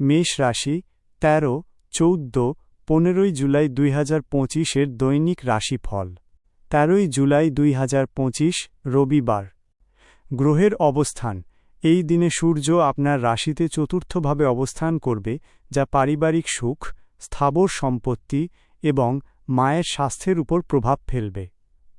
মেষ রাশি, তেরো, চৌদ্দ, পনেরোই জুলাই দুই হাজার পঁচিশের দৈনিক রাশিফল। তেরোই জুলাই দুই হাজার পঁচিশ, রবিবার। গ্রহের অবস্থান। এই দিনে সূর্য আপনার রাশিতে চতুর্থভাবে অবস্থান করবে, যা পারিবারিক সুখ, স্থাবর সম্পত্তি এবং মায়ের স্বাস্থ্যের উপর প্রভাব ফেলবে।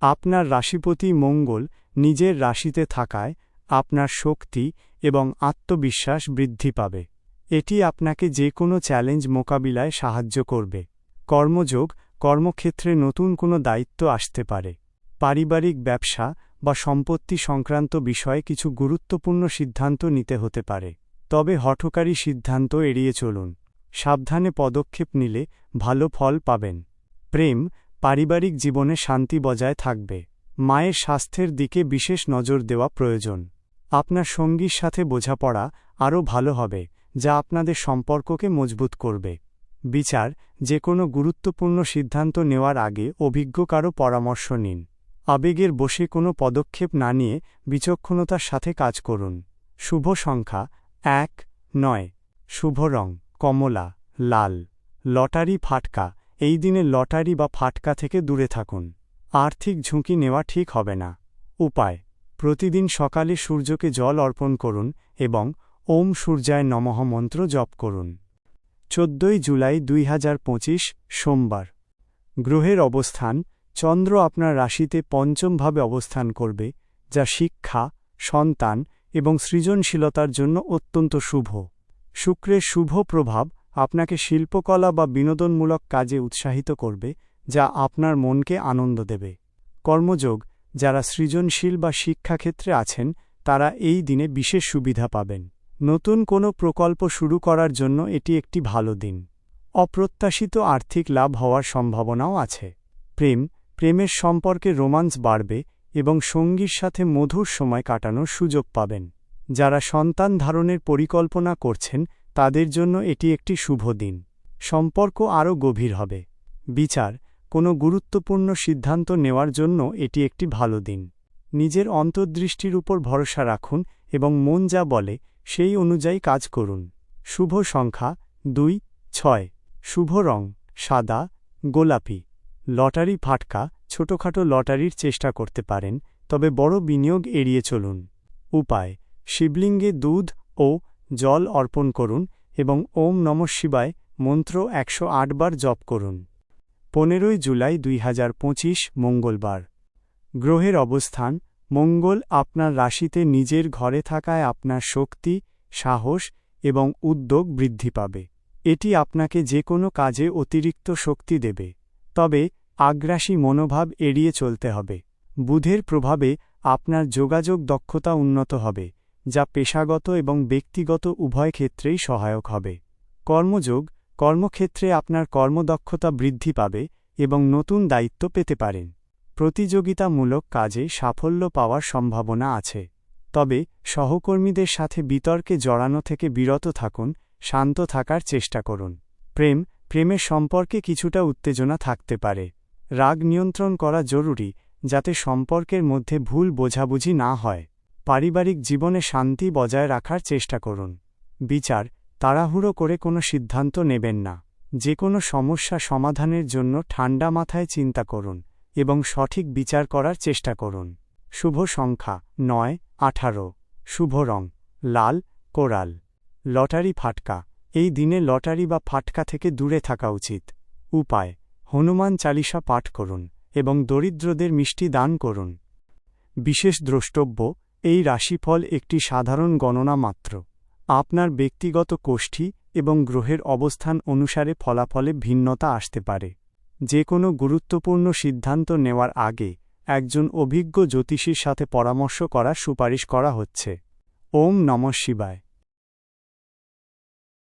আপনার রাশিপতি মঙ্গল নিজের রাশিতে থাকায় আপনার শক্তি এবং আত্মবিশ্বাস বৃদ্ধি পাবে। এটি আপনাকে যে কোনো চ্যালেঞ্জ মোকাবিলায় সাহায্য করবে। কর্মযোগ, কর্মক্ষেত্রে নতুন কোনো দায়িত্ব আসতে পারে। পারিবারিক ব্যবসা বা সম্পত্তি সংক্রান্ত বিষয়ে কিছু গুরুত্বপূর্ণ সিদ্ধান্ত নিতে হতে পারে। তবে হঠকারী সিদ্ধান্ত এড়িয়ে চলুন। সাবধানে পদক্ষেপ নিলে ভালো ফল পাবেন। প্রেম, পারিবারিক জীবনে শান্তি বজায় থাকবে। মায়ের স্বাস্থ্যের দিকে বিশেষ নজর দেওয়া প্রয়োজন। আপনার সঙ্গীর সাথে বোঝাপড়া আরও ভালো হবে। যা আপনাদের সম্পর্ককে মজবুত করবে। বিচার যে কোনো গুরুত্বপূর্ণ সিদ্ধান্ত নেওয়ার আগে অভিজ্ঞ কারও পরামর্শ নিন। আবেগের বসে কোনো পদক্ষেপ না নিয়ে বিচক্ষণতার সাথে কাজ করুন। শুভ সংখ্যা, এক, নয়। শুভ রং, কমলা, লাল। লটারি ফাটকা, এই দিনে লটারি বা ফাটকা থেকে দূরে থাকুন। আর্থিক ঝুঁকি নেওয়া ঠিক হবে না। উপায়, প্রতিদিন সকালে সূর্যকে জল অর্পণ করুন এবং ওম সূর্যায় নমঃ মন্ত্র জপ করুন। চোদ্দই জুলাই দুই হাজার পঁচিশ, সোমবার। গ্রহের অবস্থান, চন্দ্র আপনার রাশিতে পঞ্চমভাবে অবস্থান করবে, যা শিক্ষা, সন্তান এবং সৃজনশীলতার জন্য অত্যন্ত শুভ। শুক্রের শুভ প্রভাব আপনাকে শিল্পকলা বা বিনোদনমূলক কাজে উৎসাহিত করবে, যা আপনার মনকে আনন্দ দেবে। কর্মযোগ, যারা সৃজনশীল বা শিক্ষাক্ষেত্রে আছেন, তারা এই দিনে বিশেষ সুবিধা পাবেন। নতুন কোনো প্রকল্প শুরু করার জন্য এটি একটি ভালো দিন। অপ্রত্যাশিত আর্থিক লাভ হওয়ার সম্ভাবনাও আছে। প্রেম, প্রেমের সম্পর্কে রোমান্স বাড়বে এবং সঙ্গীর সাথে মধুর সময় কাটানোর সুযোগ পাবেন। যারা সন্তান ধারণের পরিকল্পনা করছেন, তাদের জন্য এটি একটি শুভ দিন। সম্পর্ক আরও গভীর হবে। বিচার, কোনো গুরুত্বপূর্ণ সিদ্ধান্ত নেওয়ার জন্য এটি একটি ভালো দিন। নিজের অন্তর্দৃষ্টির উপর ভরসা রাখুন এবং মন যা বলে, সেই অনুযায়ী কাজ করুন। শুভ সংখ্যা দুই, ছয়। শুভ রং সাদা, গোলাপি। লটারি ফাটকা, ছোটখাটো লটারির চেষ্টা করতে পারেন, তবে বড় বিনিয়োগ এড়িয়ে চলুন। উপায়, শিবলিঙ্গে দুধ ও জল অর্পণ করুন এবং ওম নম শিবায় মন্ত্র একশো বার জপ করুন। পনেরোই জুলাই দুই হাজার পঁচিশ মঙ্গলবার। গ্রহের অবস্থান, মঙ্গল আপনার রাশিতে নিজের ঘরে থাকায় আপনার শক্তি, সাহস এবং উদ্যোগ বৃদ্ধি পাবে। এটি আপনাকে যে কোনো কাজে অতিরিক্ত শক্তি দেবে। তবে, আগ্রাসী মনোভাব এড়িয়ে চলতে হবে। বুধের প্রভাবে আপনার যোগাযোগ দক্ষতা উন্নত হবে, যা পেশাগত এবং ব্যক্তিগত উভয় ক্ষেত্রেই সহায়ক হবে। কর্মযোগ, কর্মক্ষেত্রে আপনার কর্মদক্ষতা বৃদ্ধি পাবে এবং নতুন দায়িত্ব পেতে পারেন। প্রতিযোগিতামূলক কাজে সাফল্য পাওয়ার সম্ভাবনা আছে। তবে, সহকর্মীদের সাথে বিতর্কে জড়ানো থেকে বিরত থাকুন, শান্ত থাকার চেষ্টা করুন। প্রেম, প্রেমের সম্পর্কে কিছুটা উত্তেজনা থাকতে পারে। রাগ নিয়ন্ত্রণ করা জরুরি, যাতে সম্পর্কের মধ্যে ভুল বোঝাবুঝি না হয়। পারিবারিক জীবনে শান্তি বজায় রাখার চেষ্টা করুন। বিচার, তাড়াহুড়ো করে কোনো সিদ্ধান্ত নেবেন না। যে কোনো সমস্যা সমাধানের জন্য ঠান্ডা মাথায় চিন্তা করুন। এবং সঠিক বিচার করার চেষ্টা করুন। শুভ সংখ্যা, নয়, আঠারো। শুভ রং, লাল, কোরাল। লটারি ফাটকা, এই দিনে লটারি বা ফাটকা থেকে দূরে থাকা উচিত। উপায়, হনুমান চালিসা পাঠ করুন এবং দরিদ্রদের মিষ্টি দান করুন। বিশেষ দ্রষ্টব্য, এই রাশিফল একটি সাধারণ গণনা মাত্র। আপনার ব্যক্তিগত কোষ্ঠী এবং গ্রহের অবস্থান অনুসারে ফলাফলে ভিন্নতা আসতে পারে। যে কোনো গুরুত্বপূর্ণ সিদ্ধান্ত নেওয়ার আগে একজন অভিজ্ঞ জ্যোতিষীর সাথে পরামর্শ করার সুপারিশ করা হচ্ছে। ওম নম শিবায়।